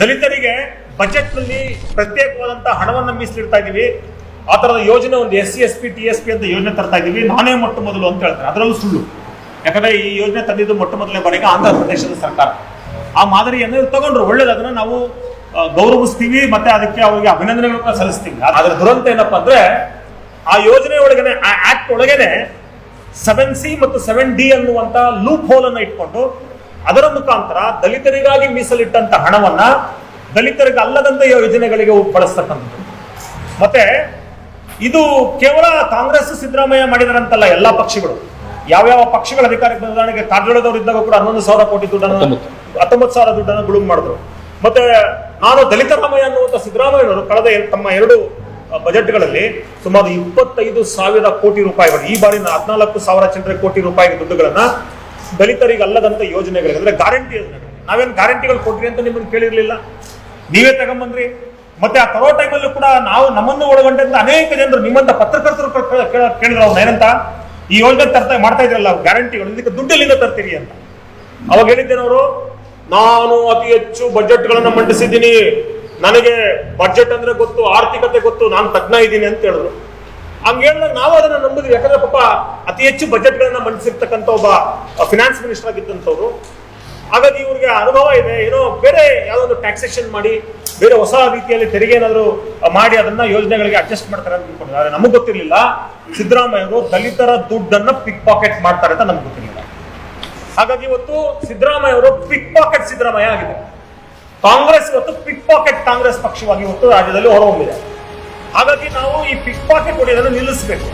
ದಲಿತರಿಗೆ ಬಜೆಟ್ನಲ್ಲಿ ಪ್ರತ್ಯೇಕವಾದಂತಹ ಹಣವನ್ನು ಮೀಸಲಿಡ್ತಾ ಇದೀವಿ. ಆ ತರದ ಯೋಜನೆ ಒಂದು S C, S P, T, S P ಅಂತ ಯೋಜನೆ ತರ್ತಾ ಇದೀವಿ. ನಾನೇ ಮೊಟ್ಟ ಮೊದಲು ಅಂತ ಹೇಳ್ತಾರೆ. ಅದರಲ್ಲೂ ಸುಳ್ಳು. ಯಾಕಂದ್ರೆ ಈ ಯೋಜನೆ ತಂದಿದ್ದು ಮೊಟ್ಟ ಮೊದಲನೇ ಬಾರಿಗೆ ಆಂಧ್ರ ಪ್ರದೇಶದ ಸರ್ಕಾರ. ಆ ಮಾದರಿಯನ್ನು ತಗೊಂಡ್ರು. ಒಳ್ಳೇದು. ಅದನ್ನ ನಾವು ಗೌರವಿಸ್ತೀವಿ ಮತ್ತೆ ಅದಕ್ಕೆ ಅವರಿಗೆ ಅಭಿನಂದನೆಗಳನ್ನ ಸಲ್ಲಿಸ್ತೀವಿ. ಅದರ ದುರಂತ ಏನಪ್ಪಾ ಅಂದ್ರೆ, ಆ ಯೋಜನೆ ಒಳಗನೆ, ಆ ಆಕ್ಟ್ ಒಳಗೇನೆ ಸೆವೆನ್ ಸಿ ಮತ್ತು ಸೆವೆನ್ ಡಿ ಅನ್ನುವಂತ ಲೂಪ್ ಹೋಲ್ ಅನ್ನ ಇಟ್ಕೊಂಡು ಅದರ ಮುಖಾಂತರ ದಲಿತರಿಗಾಗಿ ಮೀಸಲಿಟ್ಟಂತ ಹಣವನ್ನ ದಲಿತರಿಗೆ ಅಲ್ಲದಂತ ಯೋಜನೆಗಳಿಗೆ ಬಳಸ್ತಕ್ಕಂಥದ್ದು ಮತ್ತೆ ಇದು ಕೇವಲ ಕಾಂಗ್ರೆಸ್ ಸಿದ್ದರಾಮಯ್ಯ ಮಾಡಿದರಂತಲ್ಲ ಎಲ್ಲಾ ಪಕ್ಷಗಳು. ಯಾವ್ಯಾವ ಪಕ್ಷಗಳ ಅಧಿಕಾರಕ್ಕೆ ಉದಾಹರಣೆಗೆ ಕಾರಜೋಳದವರು ಇದ್ದಾಗ ಕೂಡ ಹನ್ನೊಂದು ಸಾವಿರ ಕೋಟಿ ದುಡ್ಡನ್ನು ಹತ್ತೊಂಬತ್ತು. ಸಾವಿರ ದುಡ್ಡನ್ನು ಗುಳುಮ್ ಮಾಡಿದ್ರು. ಮತ್ತೆ ನಾನು ದಲಿತ ರಾಮಯ್ಯ ಅನ್ನುವಂಥ ಸಿದ್ದರಾಮಯ್ಯನವರು ಕಳೆದ ತಮ್ಮ ಎರಡು ಬಜೆಟ್ಗಳಲ್ಲಿ ಸುಮಾರು ಇಪ್ಪತ್ತೈದು ಸಾವಿರ ಕೋಟಿ ರೂಪಾಯಿಗಳು ಈ ಬಾರಿ ಹದಿನಾಲ್ಕು ಸಾವಿರ ಚಿಲ್ಲರೆ ಕೋಟಿ ರೂಪಾಯಿ ದುಡ್ಡುಗಳನ್ನ ದಲಿತರಿಗೆ ಅಲ್ಲದಂತ ಯೋಜನೆಗಳಿಗೆ ಅಂದ್ರೆ ಗ್ಯಾರಂಟಿ ಯೋಜನೆಗಳು ನಾವೇನು ಗ್ಯಾರಂಟಿಗಳು ಕೊಟ್ರಿ ಅಂತ ನಿಮ್ಮನ್ನು ಕೇಳಿರ್ಲಿಲ್ಲ? ನೀವೇ ತಗೊಂಬಂದ್ರಿ. ಮತ್ತೆ ಆ ತರೋ ಟೈಮಲ್ಲೂ ಕೂಡ ನಾವು ನಮ್ಮನ್ನು ಒಳಗೊಂಡಂತ ಅನೇಕ ಜನರು ನಿಮ್ಮಂತ ಪತ್ರಕರ್ತರು ಕೇಳಿದ್ರು. ಅವ್ರನ್ನ ಏನಂತ ಈ ಯೋಜನೆ ತರ್ತಾ ಮಾಡ್ತಾ ಇದ್ರಲ್ಲ ಗ್ಯಾರಂಟಿಗಳು ಇದಕ್ಕೆ ದುಡ್ಡಲ್ಲಿಂದ ತರ್ತೀರಿ ಅಂತ. ಅವಾಗ ಹೇಳಿದ್ದೇನವರು ನಾನು ಅತಿ ಹೆಚ್ಚು ಬಜೆಟ್ ಗಳನ್ನ ಮಂಡಿಸಿದ್ದೀನಿ. ನನಗೆ ಬಜೆಟ್ ಅಂದ್ರೆ ಗೊತ್ತು, ಆರ್ಥಿಕತೆ ಗೊತ್ತು. ನಾನು ತಜ್ಞ ಇದ್ದೀನಿ ಅಂತ ಹೇಳಿದ್ರು. ಹಂಗ ನಾವು ಅದನ್ನ ನಂಬಿದ್ವಿ. ಯಾಕಂದ್ರೆ ಪಾಪ ಅತಿ ಹೆಚ್ಚು ಬಜೆಟ್ ಗಳನ್ನ ಮಂಡಿಸಿರ್ತಕ್ಕಂಥ ಒಬ್ಬ ಫಿನಾನ್ಸ್ ಮಿನಿಸ್ಟರ್ ಆಗಿದ್ದಂಥವ್ರು. ಹಾಗಾಗಿ ಇವ್ರಿಗೆ ಅನುಭವ ಇದೆ. ಏನೋ ಬೇರೆ ಯಾವುದೋ ಒಂದು ಟ್ಯಾಕ್ಸೇಷನ್ ಮಾಡಿ, ಬೇರೆ ಹೊಸ ರೀತಿಯಲ್ಲಿ ತೆರಿಗೆ ಏನಾದ್ರು ಮಾಡಿ ಅದನ್ನ ಯೋಜನೆಗಳಿಗೆ ಅಡ್ಜಸ್ಟ್ ಮಾಡ್ತಾರೆ ಅಂತ ತಿಳ್ಕೊಂಡಿದ್ದಾರೆ ನಮಗೆ ಗೊತ್ತಿರಲಿಲ್ಲ. ಗೊತ್ತಿರ್ಲಿಲ್ಲ ಸಿದ್ದರಾಮಯ್ಯ ಅವರು ದಲಿತರ ದುಡ್ಡನ್ನ ಪಿಕ್ ಪಾಕೆಟ್ ಮಾಡ್ತಾರೆ ಅಂತ ನಮ್ಗೆ ಗೊತ್ತಿರಲಿಲ್ಲ. ಹಾಗಾಗಿ ಇವತ್ತು ಸಿದ್ದರಾಮಯ್ಯ ಅವರು ಪಿಕ್ ಪಾಕೆಟ್ ಸಿದ್ದರಾಮಯ್ಯ ಆಗಿದೆ. ಕಾಂಗ್ರೆಸ್ ಇವತ್ತು ಪಿಕ್ ಪಾಕೆಟ್ ಕಾಂಗ್ರೆಸ್ ಪಕ್ಷವಾಗಿ ಇವತ್ತು ರಾಜ್ಯದಲ್ಲಿ ಹೊರಹೊಮ್ಮಿದೆ ಹಾಗಾಗಿ ನಾವು ಈ ಪಿಕ್ ಪಾಕೆಟ್ ಹೊಡೆಯೋದನ್ನು ನಿಲ್ಲಿಸಬೇಕು.